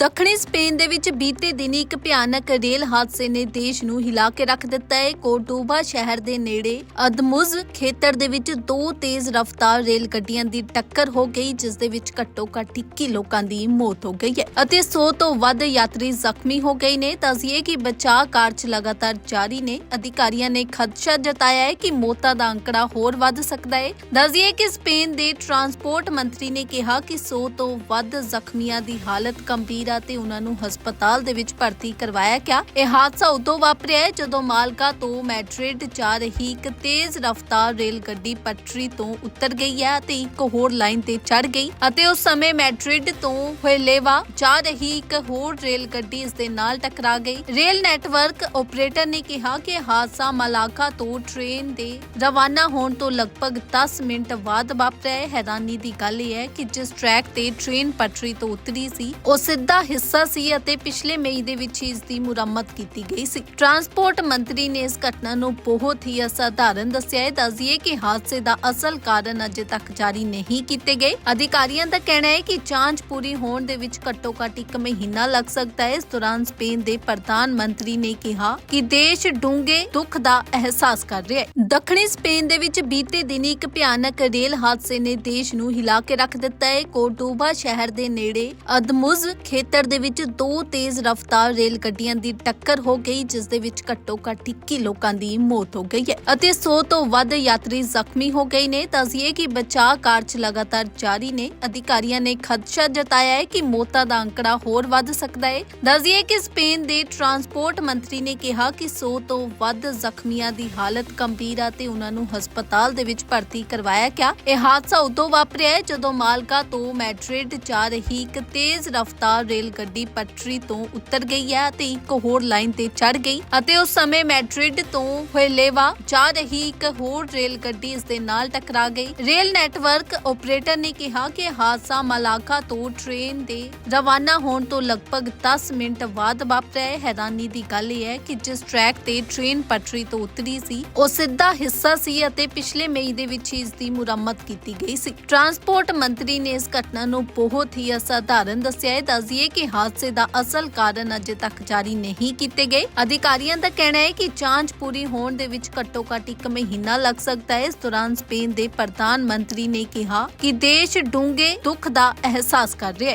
ਦੱਖਣੀ ਸਪੇਨ ਦੇ ਵਿੱਚ ਬੀਤੇ ਦਿਨੀ ਇੱਕ ਭਿਆਨਕ ਰੇਲ ਹਾਦਸੇ ਨੇ ਦੇਸ਼ ਨੂੰ ਹਿਲਾ ਕੇ ਰੱਖ ਦਿੱਤਾ ਹੈ। ਕੋਰਡੋਬਾ ਸ਼ਹਿਰ ਦੇ ਨੇੜੇ ਅਦਮੁਜ਼ ਖੇਤਰ ਦੇ ਵਿੱਚ ਦੋ ਤੇਜ਼ ਰਫ਼ਤਾਰ ਰੇਲ ਗੱਡੀਆਂ ਦੀ ਟੱਕਰ ਹੋ ਗਈ, ਜਿਸ ਦੇ ਵਿੱਚ ਘੱਟੋ ਘੱਟ 21 ਲੋਕਾਂ ਦੀ ਮੌਤ ਹੋ ਗਈ ਹੈ ਅਤੇ 100 ਤੋਂ ਵੱਧ ਯਾਤਰੀ ਜ਼ਖਮੀ ਹੋ ਗਏ ਨੇ। ਦੱਸੀਏ ਕਿ ਬਚਾਅ ਕਾਰਜ ਲਗਾਤਾਰ ਜਾਰੀ ਨੇ। ਅਧਿਕਾਰੀਆਂ ਨੇ ਖਦਸ਼ਾ ਜਤਾਇਆ ਹੈ ਕਿ ਮੌਤਾਂ ਦਾ ਅੰਕੜਾ ਹੋਰ ਵੱਧ ਸਕਦਾ ਹੈ। ਦੱਸੀਏ ਕਿ ਸਪੇਨ ਦੇ ਟਰਾਂਸਪੋਰਟ ਮੰਤਰੀ ਨੇ ਕਿਹਾ ਕਿ 100 ਤੋਂ ਵੱਧ ਜ਼ਖਮੀਆਂ ਦੀ ਹਾਲਤ ਗੰਭੀਰ ਆ ਤੇ ਉਹਨਾਂ ਨੂੰ ਹਸਪਤਾਲ ਦੇ ਵਿੱਚ ਭਰਤੀ ਕਰਵਾਇਆ ਗਿਆ। ਇਹ ਹਾਦਸਾ ਉਦੋਂ ਵਾਪਰਿਆ ਜਦੋਂ ਮਾਲਕਾ ਤੋਂ ਮੈਡਰਿਡ ਜਾ ਰਹੀ ਇੱਕ ਤੇਜ਼ ਰਫ਼ਤਾਰ ਰੇਲ ਗੱਡੀ ਪਟਰੀ ਤੋਂ ਉਤਰ ਗਈ ਹੈ ਤੇ ਇੱਕ ਹੋਰ ਲਾਈਨ ਤੇ ਚੜ ਗਈ ਅਤੇ ਉਸ ਸਮੇਂ ਮੈਡਰਿਡ ਤੋਂ ਹੁਏਲੇਵਾ ਜਾ ਰਹੀ ਇੱਕ ਹੋਰ ਰੇਲ ਗੱਡੀ ਇਸ ਦੇ ਨਾਲ ਟਕਰਾ ਗਈ। ਰੇਲ ਨੈਟਵਰਕ ਆਪਰੇਟਰ ਨੇ ਕਿਹਾ ਕਿ ਹਾਦਸਾ ਮਲਾਕਾ ਤੋਂ ਟ੍ਰੇਨ ਦੇ ਰਵਾਨਾ ਹੋਣ ਤੋਂ ਲਗਭਗ 10 ਮਿੰਟ ਬਾਅਦ ਵਾਪਰਿਆ ਹੈ। ਹੈਰਾਨੀ ਦੀ ਗੱਲ ਇਹ ਹੈ ਕਿ ਜਿਸ ਟਰੈਕ ਤੇ ਟ੍ਰੇਨ ਪਟਰੀ ਤੋਂ ਉਤਰੀ ਸੀ, ਉਹ ਸਿੱਧਾ ਹਿੱਸਾ ਸੀ ਅਤੇ ਪਿਛਲੇ ਮਈ ਦੇ ਵਿੱਚ ਹੀ ਇਸ ਦੀ ਮੁਰੰਮਤ ਕੀਤੀ ਗਈ ਸੀ। ਟਰਾਂਸਪੋਰਟ ਮੰਤਰੀ ਨੇ ਇਸ ਘਟਨਾ ਨੂੰ ਬਹੁਤ ਹੀ ਅਸਾਧਾਰਨ ਦੱਸਿਆ। ਹੈ ਦੱਸਿਏ ਕਿ ਹਾਦਸੇ ਦਾ ਅਸਲ ਕਾਰਨ ਅਜੇ ਤੱਕ ਜਾਰੀ ਨਹੀਂ ਕੀਤੇ ਗਏ। ਅਧਿਕਾਰੀਆਂ ਦਾ ਕਹਿਣਾ ਹੈ ਕਿ ਜਾਂਚ ਪੂਰੀ ਹੋਣ ਦੇ ਵਿੱਚ ਘੱਟੋ ਘੱਟ ਇੱਕ ਮਹੀਨਾ ਲੱਗ ਸਕਦਾ ਹੈ। ਇਸ ਦੌਰਾਨ ਸਪੇਨ ਦੇ ਪ੍ਰਧਾਨ ਮੰਤਰੀ ਨੇ ਕਿਹਾ ਕਿ ਦੇਸ਼ ਡੂੰਘੇ ਦੁੱਖ ਦਾ ਅਹਿਸਾਸ ਕਰ ਰਿਹਾ ਹੈ। ਦੱਖਣੀ ਸਪੇਨ ਦੇ ਵਿੱਚ ਬੀਤੇ ਦਿਨੀ ਇੱਕ ਭਿਆਨਕ ਰੇਲ ਹਾਦਸੇ ਨੇ ਦੇਸ਼ ਨੂੰ ਹਿਲਾ ਕੇ ਰੱਖ ਦਿੱਤਾ ਹੈ। ਕੋਰਡੋਬਾ ਸ਼ਹਿਰ ਦੇ ਨੇੜੇ ਅਦਮੁਜ਼ ਖੇਤਰ ਦੇ ਵਿੱਚ ਦੋ ਤੇਜ਼ ਰਫ਼ਤਾਰ ਰੇਲ ਗੱਡੀਆਂ ਦੀ ਟੱਕਰ ਹੋ ਗਈ, ਜਿਸ ਦੇ ਵਿੱਚ ਘੱਟੋ ਘੱਟ 21 ਲੋਕਾਂ ਦੀ ਮੌਤ ਹੋ ਗਈ ਹੈ ਅਤੇ 100 ਤੋਂ ਵੱਧ ਯਾਤਰੀ ਜ਼ਖਮੀ ਹੋ ਗਏ ਨੇ। ਦੱਸੀਏ ਕਿ ਬਚਾਅ ਕਾਰਜ ਲਗਾਤਾਰ ਜਾਰੀ ਨੇ। ਅਧਿਕਾਰੀਆਂ ਨੇ ਖਦਸ਼ਾ ਜਤਾਇਆ ਹੈ ਕਿ ਮੌਤਾਂ ਦਾ ਅੰਕੜਾ ਹੋਰ ਵੱਧ ਸਕਦਾ ਹੈ। ਦੱਸੀਏ ਕਿ ਸਪੇਨ ਦੇ ਟਰਾਂਸਪੋਰਟ ਮੰਤਰੀ ਨੇ ਕਿਹਾ ਕਿ 100 ਤੋਂ ਵੱਧ ਜ਼ਖਮੀਆਂ ਦੀ ਹਾਲਤ ਗੰਭੀਰ ਆ ਤੇ ਉਹਨਾਂ ਨੂੰ ਹਸਪਤਾਲ ਦੇ ਵਿੱਚ ਭਰਤੀ ਕਰਵਾਇਆ ਗਿਆ। ਇਹ ਹਾਦਸਾ ਉਦੋਂ ਵਾਪਰਿਆ ਹੈ ਜਦੋਂ ਮਾਲਕਾ ਤੋਂ ਮੈਡਰਿਡ ਜਾ ਰਹੀ ਇੱਕ ਤੇਜ਼ ਰਫ਼ਤਾਰ ਰੇਲ ਰੇਲ ਗੱਡੀ ਪਟਰੀ ਤੋਂ ਉਤਰ ਗਈ ਹੈ ਅਤੇ ਇੱਕ ਹੋਰ ਲਾਈਨ ਤੇ ਚੜ ਗਈ ਅਤੇ ਉਸ ਸਮੇਂ ਮੈਡਰਿਡ ਤੋਂ ਹੁਏਲੇਵਾ ਜਾ ਰਹੀ ਇੱਕ ਹੋਰ ਰੇਲ ਗੱਡੀ ਇਸ ਦੇ ਨਾਲ ਟਕਰਾ ਗਈ। ਰੇਲ ਨੈਟਵਰਕ ਆਪਰੇਟਰ ਨੇ ਕਿਹਾ ਕਿ ਹਾਦਸਾ ਮਲਾਕਾ ਤੋਂ ਟ੍ਰੇਨ ਦੇ ਰਵਾਨਾ ਹੋਣ ਤੋਂ ਲਗਭਗ 10 ਮਿੰਟ ਬਾਅਦ ਵਾਪਰਿਆ। ਹੈ ਹੈਰਾਨੀ ਦੀ ਗੱਲ ਇਹ ਹੈ ਕਿ ਜਿਸ ਟਰੈਕ ਤੇ ਟ੍ਰੇਨ ਪਟਰੀ ਤੋਂ ਉਤਰੀ ਸੀ, ਉਹ ਸਿੱਧਾ ਹਿੱਸਾ ਸੀ ਅਤੇ ਪਿਛਲੇ ਮਈ ਦੇ ਵਿੱਚ ਹੀ ਇਸ ਦੀ ਮੁਰੰਮਤ ਕੀਤੀ ਗਈ ਸੀ। ਟਰਾਂਸਪੋਰਟ ਮੰਤਰੀ ਨੇ ਇਸ ਘਟਨਾ ਨੂੰ ਬਹੁਤ ਹੀ ਅਸਾਧਾਰਨ ਦੱਸਿਆ। ਹੈ ਦੱਸਿਏ ਕਿ ਹਾਦਸੇ ਦਾ ਅਸਲ ਕਾਰਨ ਅਜੇ ਤੱਕ ਜਾਰੀ ਨਹੀਂ ਕੀਤੇ ਗਏ। ਅਧਿਕਾਰੀਆਂ ਦਾ ਕਹਿਣਾ ਹੈ ਕਿ ਜਾਂਚ ਪੂਰੀ ਹੋਣ ਦੇ ਵਿੱਚ ਘੱਟੋ ਘੱਟ ਇੱਕ ਮਹੀਨਾ ਲੱਗ ਸਕਦਾ ਹੈ। ਇਸ ਦੌਰਾਨ ਸਪੇਨ ਦੇ ਪ੍ਰਧਾਨ ਮੰਤਰੀ ਨੇ ਕਿਹਾ ਕਿ ਦੇਸ਼ ਡੂੰਘੇ ਦੁੱਖ ਦਾ ਅਹਿਸਾਸ ਕਰ ਰਿਹਾ ਹੈ।